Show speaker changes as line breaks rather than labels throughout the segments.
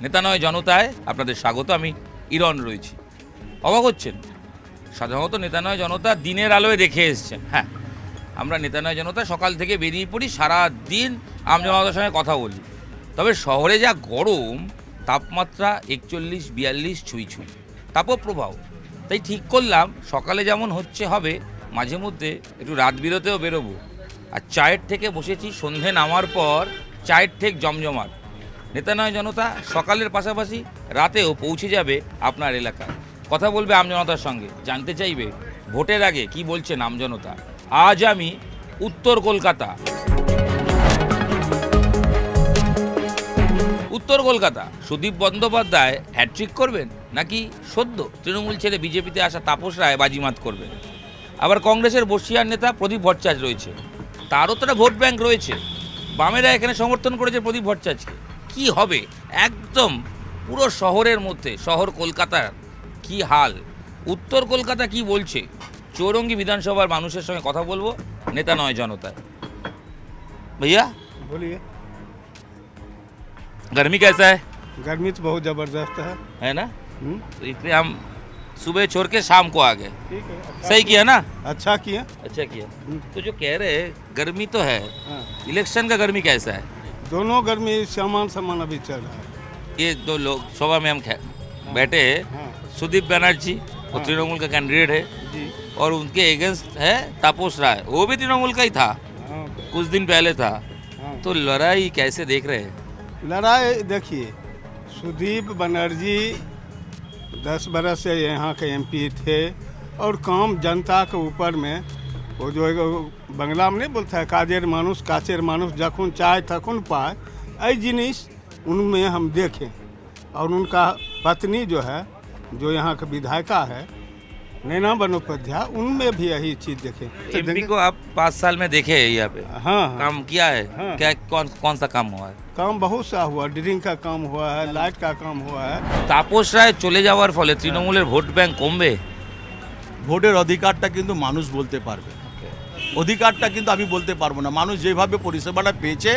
নেতা নয়, জনতায় আপনাদের স্বাগত, আমি ইরন রয়েছি। অবাক হচ্ছেন? সাধারণত নেতা নয়, জনতা দিনের আলোয় দেখে এসছেন। হ্যাঁ আমরা নেতা নয়, জনতা সকাল থেকে বেরিয়ে পড়ি সারা দিন আমজনতার সঙ্গে কথা বলি। তবে শহরে যা গরম, তাপমাত্রা একচল্লিশ, বিয়াল্লিশ, ছুঁই ছুঁই। তাপপ্রবাহ। তাই ঠিক করলাম, সকালে যেমন হচ্ছে হবে, মাঝে মধ্যে একটু রাত বিরতেও বেরোবো। আর চায়ের থেকে বসেছি, সন্ধে নামার পর চায়ের ঠেক জমজমাট। নেতা নয় জনতা, সকালের পাশাপাশি রাতেও পৌঁছে যাবে আপনার এলাকায় কথা বলবে আমজনতার সঙ্গে। জানতে চাইবে ভোটের আগে কি বলছেন আমজনতা আজ আমি উত্তর কলকাতা। উত্তর কলকাতা, সুদীপ বন্দ্যোপাধ্যায় হ্যাট্রিক করবেন নাকি সদ্য তৃণমূল ছেড়ে বিজেপিতে আসা তাপস রায় বাজিমাত করবেন? আবার কংগ্রেসের বর্ষিয়ার নেতা প্রদীপ ভট্টাচার্য রয়েছে। তারও তো ভোট ব্যাংক রয়েছে। বামেরা এখানে সমর্থন করেছে প্রদীপ ভট্টাচার্যকে। কি হবে একদম পুরো শহরের মধ্যে শহর কলকাতার কি হাল উত্তর কলকাতা কি বলছে চৌরঙ্গি বিধানসভার মানুষের সঙ্গে কথা বলবো নেতা নয় জনতায় भैया
बोलिए
गर्मी कैसा है
गर्मी तो बहुत ज़बरदस्त है
है ना
हम्म,
तो इसलिए हम सुबह छोड़ के शाम को आ गए
ठीक है अच्छा
सही किया ना
अच्छा किया
अच्छा किया
हम्म,
तो जो कह रहे हैं गर्मी तो है
हाँ।
इलेक्शन का गर्मी कैसा है
दोनों घर में समान समान अभी चल रहा है।
ये दो लोग सभा में हम खे- बैठे हैं।
हाँ।
सुदीप बनर्जी वो
हाँ।
तृणमूल का कैंडिडेट है।
जी।
और उनके एगेंस्ट है तापोस राय। वो भी तृणमूल का ही था।
हाँ।
कुछ दिन पहले था।
हाँ।
तो लड़ाई कैसे देख रहे हैं?
लड़ाई देखिए सुदीप बनर्जी दस बरस से यहाँ के एमपी थे और काम जनता के ऊपर में वो जो एगो बंगला में नहीं बोलता है काजेर मानुष काचेर मानुष जखुन चाय तखुन पाए ऐ जिनिस उनमें हम देखें और उनका पत्नी जो है जो यहाँ के विधायिका है नैना बनोपाध्याय उनमें भी यही चीज़ देखें तो
एमपी
देखें-
को आप पाँच साल में देखे हैं यहाँ पे
हाँ हाँ
काम किया है
हाँ।
क्या कौन कौन सा काम हुआ है
काम बहुत सा हुआ ड्रिंक का काम हुआ है लाइट का काम हुआ है
তাপস রায় চলে যাওয়ার ফলে তৃণমূলের ভোট ব্যাংক কমবে
ভোটের অধিকারটা কিন্তু মানুষ বলতে পারবে অধিকারটা কিন্তু আমি বলতে পারব না। মানুষ যেভাবে পরিষেবাটা পেয়েছে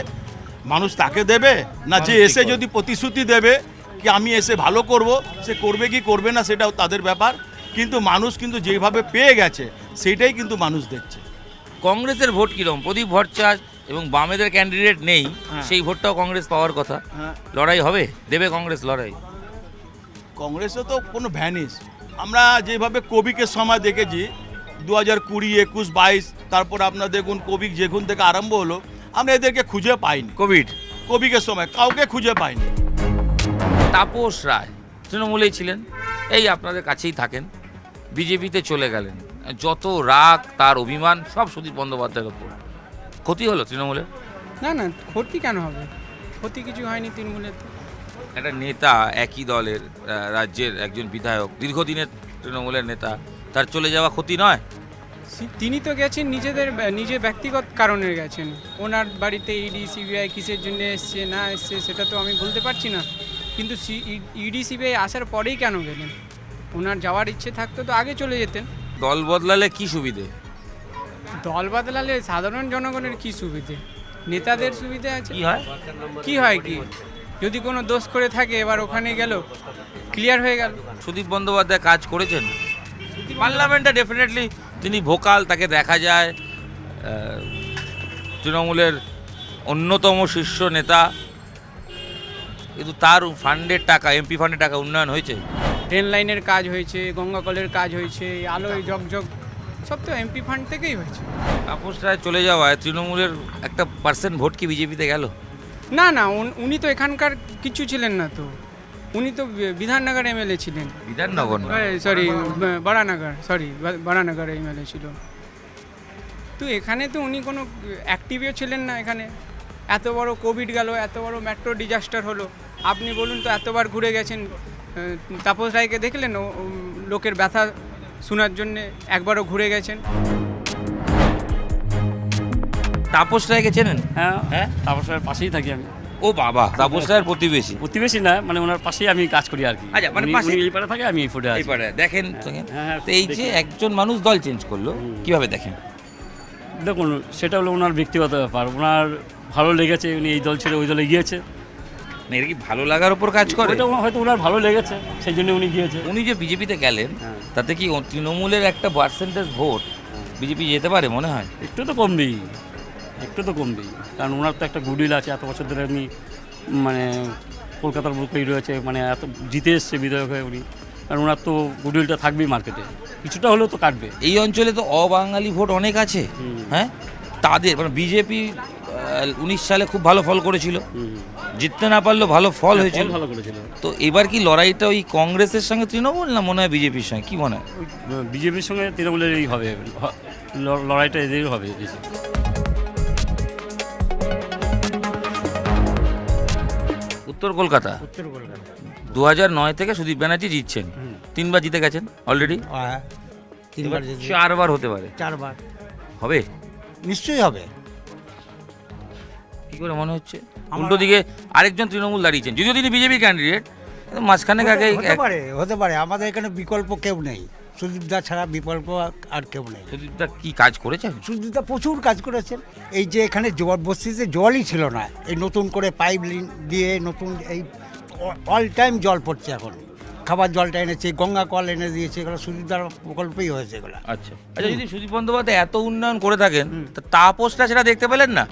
মানুষ তাকে দেবে? না যে এসে যদি প্রতিশ্রুতি দেবে কি আমি এসে ভালো করব সে করবে কি করবে না সেটাও তাদের ব্যাপার। কিন্তু মানুষ কিন্তু যেভাবে পেয়ে গেছে সেটাই কিন্তু মানুষ দেখছে।
কংগ্রেসের ভোট কিরম? প্রদীপ ভট্টাচার্য এবং বামেদের ক্যান্ডিডেট নেই
হ্যাঁ।
সেই ভোটটাও কংগ্রেস পাওয়ার কথা।
হ্যাঁ।
লড়াই হবে? দেবে কংগ্রেস লড়াই?
কংগ্রেসে তো কোনো ভ্যানিস আমরা যেভাবে কোভিডের সময় দেখেছি দু হাজার কুড়ি একুশ বাইশ তারপর আপনার দেখুন কোভিড যেখান থেকে আরম্ভ হলো আমরা এদেরকে খুঁজে পাইনি।
কোভিড?
কোভিডের সময় কাউকে খুঁজে পাইনি।
তাপস রায় তৃণমূলেই ছিলেন এই আপনাদের কাছেই থাকেন বিজেপিতে চলে গেলেন। যত রাগ তার অভিমান সব সুদীপ বন্দ্যোপাধ্যায়ের ওপর। ক্ষতি হলো তৃণমূলের?
না না ক্ষতি কেন হবে? ক্ষতি কিছু হয়নি তৃণমূলের।
একটা নেতা একই দলের রাজ্যের একজন বিধায়ক দীর্ঘদিনের তৃণমূলের নেতা তার চলে যাওয়া ক্ষতি নয়?
তিনি তো গেছেন নিজেদের নিজে ব্যক্তিগত কারণে গেছেন। ওনার বাড়িতে ইডি সিবিআই কিসের জন্য এসছে না এসছে সেটা তো আমি বলতে পারছি না। কিন্তু ইডি সিবিআই আসার পরেই কেন গেলেন? ওনার যাওয়ার ইচ্ছে থাকতো তো আগে চলে যেতেন।
দল বদলালে কি সুবিধে?
দল বদলালে সাধারণ জনগণের কি সুবিধে? নেতাদের সুবিধে আছে?
কি হয়?
কি হয় কি? যদি কোনো দোষ করে থাকে এবার ওখানে গেল ক্লিয়ার হয়ে গেল।
সুদীপ বন্দ্যোপাধ্যায় কাজ করেছেন? পার্লামেন্টে ডেফিনেটলি তিনি ভোকাল তাকে দেখা যায়। তৃণমূলের অন্যতম শীর্ষ নেতা। কিন্তু তার ফান্ডের টাকা এমপি ফান্ডের টাকা উন্নয়ন হয়েছে।
ট্রেন লাইনের কাজ হয়েছে গঙ্গা কলের কাজ হয়েছে আলোয় জগজগ সব তো এমপি ফান্ড থেকেই হয়েছে।
তাপস রায় চলে যাওয়ায় তৃণমূলের একটা পার্সেন্ট ভোট কি বিজেপিতে গেল?
না না উনি তো এখানকার কিছু ছিলেন না তো। উনি তো বিধাননগর এমএলএ ছিলেন।
বিধাননগর না?
Sorry Baranagar sorry Baranagar MLA ছিল। তো এখানে তো উনি কোনো অ্যাক্টিভও ছিলেন না এখানে। এত বড় কোভিড গেল এত বড় মেট্রো ডিজাস্টার হলো। আপনি বলুন তো এতবার ঘুরে গেছেন। তাপস রায়কে দেখলেন? লোকের ব্যথা শোনার জন্যে একবারও ঘুরে গেছেন।
তাপস রায়কে চেনেন?
হ্যাঁ।
হ্যাঁ?
তাপস রায়ের পাশেই থাকি আমি।
ও বাবা তাপস রায়ের প্রতিবেশী।
প্রতিবেশী না মানে ওনার পাশেই আমি কাজ করি আর কি।
আচ্ছা, মানে
উনি-
পাশে?
উনি এই পারে থাকে আমি এই ফুটে আছি।
এইবারে দেখেন দেখেন।
হ্যাঁ, হ্যাঁ,
তো এই যে একজন মানুষ দল চেঞ্জ করল কীভাবে দেখেন?
দেখুন সেটা হলো ওনার ব্যক্তিগত ব্যাপার। ওনার ভালো লেগেছে উনি এই দল ছেড়ে ওই দলে গিয়েছে।
মানে এটা কি ভালো লাগার উপর কাজ করে?
ওইটা হয়তো ওনার ভালো লেগেছে সেই জন্য উনি গিয়েছে।
উনি যে বিজেপিতে গেলেন
হ্যাঁ।
তাতে কি ও- তৃণমূলের একটা পার্সেন্টেজ ভোট বিজেপি যেতে পারে মনে হয়?
একটু তো কমবেই। একটু তো কমবেই। কারণ ওনার তো একটা গুডউইল আছে এত বছর ধরে উনি মানে কলকাতার বুকেই রয়েছে মানে এত জিতে এসছে বিধায়ক হয়ে উনি। কারণ ওনার তো গুডউইলটা থাকবেই মার্কেটে কিছুটা হলেও তো কাটবে।
এই অঞ্চলে তো অবাঙালি ভোট অনেক আছে হ্যাঁ? তাদের মানে বিজেপি উনিশ সালে খুব ভালো ফল করেছিল। জিততে না পারলেও ভালো ফল হয়েছিল।
ভালো করেছিল।
তো এবার কি লড়াইটা ওই কংগ্রেসের সঙ্গে তৃণমূল না মনে হয় বিজেপির সঙ্গে? কি মনে হয়?
বিজেপির সঙ্গে তৃণমূলেরই হবে লড়াইটা এদেরই হবে
উত্তর কলকাতা।
উত্তর কলকাতা।
দু নয় থেকে সুদীপ ব্যানার্জি জিতছেন। তিনবার জিতে গেছেন অলরেডি
হ্যাঁ তিনবার
চারবার হতে পারে।
চারবার।
হবে?
নিশ্চয়ই হবে।
কি করে মনে হচ্ছে? উল্টো দিকে আরেকজন তৃণমূল দাঁড়িয়েছেন। যদিও তিনি বিজেপি ক্যান্ডিডেট মাঝখানে আগে
হতে পারে হতে পারে। আমাদের এখানে বিকল্প কেউ নেই। সুদীপ দা ছাড়া বিকল্প আর কেউ নেই।
সুদীপদা কি কাজ করেছেন?
সুদীপ দা প্রচুর কাজ করেছেন। এই যে এখানে জল বস্তিতে জলই ছিল না। এই নতুন করে পাইপ লিন দিয়ে নতুন এই অল টাইম জল পড়ছে এখন। খাবার জলটা এনেছে গঙ্গা কল এনে দিয়েছে এগুলো সুদীপদার প্রকল্পই হয়েছে এগুলো।
আচ্ছা। আচ্ছা যদি সুদীপ বন্দ্যোপাধ্যায় এত উন্নয়ন করে থাকেন তা তাপসটা সেটা দেখতে পেলেন না?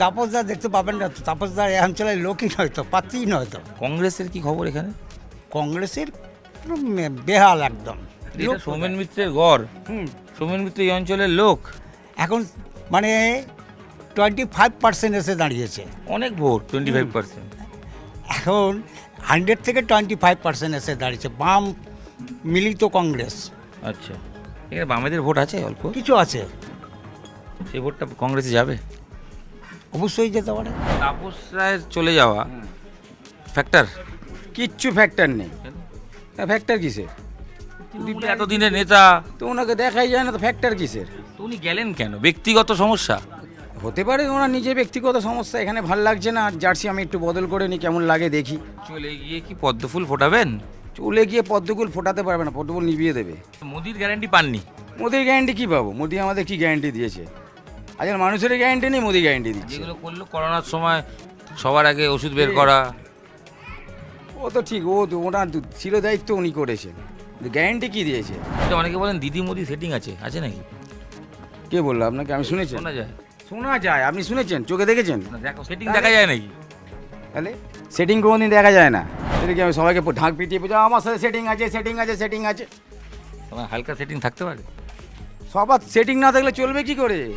তাপসদা দেখতে পাবেন না। তাপসদার এই অঞ্চলের লোকই নয় তো পাত্রই নয় তো।
কংগ্রেসের কি খবর এখানে?
কংগ্রেসের বেহাল একদম।
এটা সৌমেন মিত্রের গড়
হুম।
সৌমেন মিত্র এই অঞ্চলের লোক।
এখন মানে টোয়েন্টি ফাইভ পার্সেন্ট এসে দাঁড়িয়েছে।
অনেক ভোট টোয়েন্টি ফাইভ পার্সেন্ট
এখন হান্ড্রেড থেকে টোয়েন্টি ফাইভ পার্সেন্ট এসে দাঁড়িয়েছে বাম মিলিত কংগ্রেস।
আচ্ছা। এখানে বামেদের ভোট আছে অল্প?
কিছু আছে।
সেই ভোটটা কংগ্রেসে যাবে?
অবশ্যই যেতে পারে।
তাপস রায়ের চলে যাওয়া। ফ্যাক্টর
কিচ্ছু ফ্যাক্টর নেই। ফ্যাক্টর কিসের?
এতদিনের নেতা।
তো ওনাকে দেখাই যায় না তো ফ্যাক্টর কিসের?
তো উনি গেলেন কেন? ব্যক্তিগত সমস্যা?
হতে পারে ওনার নিজের ব্যক্তিগত সমস্যা এখানে ভালো লাগছে না। আর জার্সি আমি একটু বদল করে নিই কেমন লাগে দেখি।
চলে গিয়ে কি পদ্মফুল ফোটাবেন?
চলে গিয়ে পদ্মগুল ফোটাতে পারবে না পদ্মগুল নিভিয়ে দেবে।
মোদির গ্যারান্টি পাননি।
মোদির গ্যারান্টি কী পাবো? মোদি আমাদের কি গ্যারান্টি দিয়েছে? আজকাল মানুষের গ্যারান্টি নেই মোদি গ্যারান্টি দিচ্ছে।
যেগুলো করল করোনার সময় সবার আগে ওষুধ বের করা।
ও তো ঠিক ও তো ওনার ছিল দায়িত্ব উনি করেছেন। গ্যারান্টি কি দিয়েছে?
এটা অনেকে বলেন দিদি মোদি সেটিং আছে আছে নাকি?
কে বলল আপনাকে? আমি শুনেছি।
শোনা যায়।
শোনা যায় আপনি শুনেছেন? চোখে দেখেছেন?
না, দেখো সেটিং দেখা যায় নাকি?
তাহলে সেটিং কোনোদিন দেখা যায় না। সেটা কি আমি সবাইকে প- ঢাক পিটিয়ে বোঝা আমার সাথে সেটিং আছে সেটিং আছে সেটিং আছে।
তোমার হালকা সেটিং থাকতে পারে।
সবার সেটিং না থাকলে চলবে কি করে?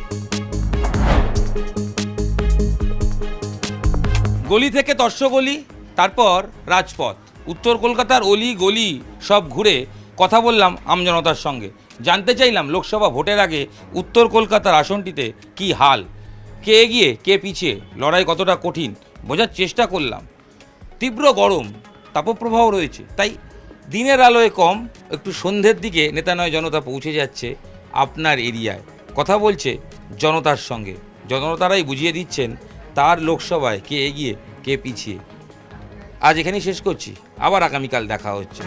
গলি থেকে তর্শগলি তারপর রাজপথ। উত্তর কলকাতার অলি গলি সব ঘুরে কথা বললাম আমজনতার সঙ্গে। জানতে চাইলাম লোকসভা ভোটের আগে উত্তর কলকাতার আসনটিতে কি হাল? কে এগিয়ে, কে পিছিয়ে? লড়াই কতটা কঠিন? বোঝার চেষ্টা করলাম। তীব্র গরম, তাপপ্রবাহ রয়েছে, তাই দিনের আলোয় কম, একটু সন্ধ্যের দিকে নেতা নয় জনতা পৌঁছে যাচ্ছে আপনার এরিয়ায়। কথা বলছে জনতার সঙ্গে। জনতারাই বুঝিয়ে দিচ্ছেন তার লোকসভায় কে এগিয়ে, কে পিছিয়ে। আজ এখানেই শেষ করছি। আবার আগামীকাল দেখা হচ্ছে।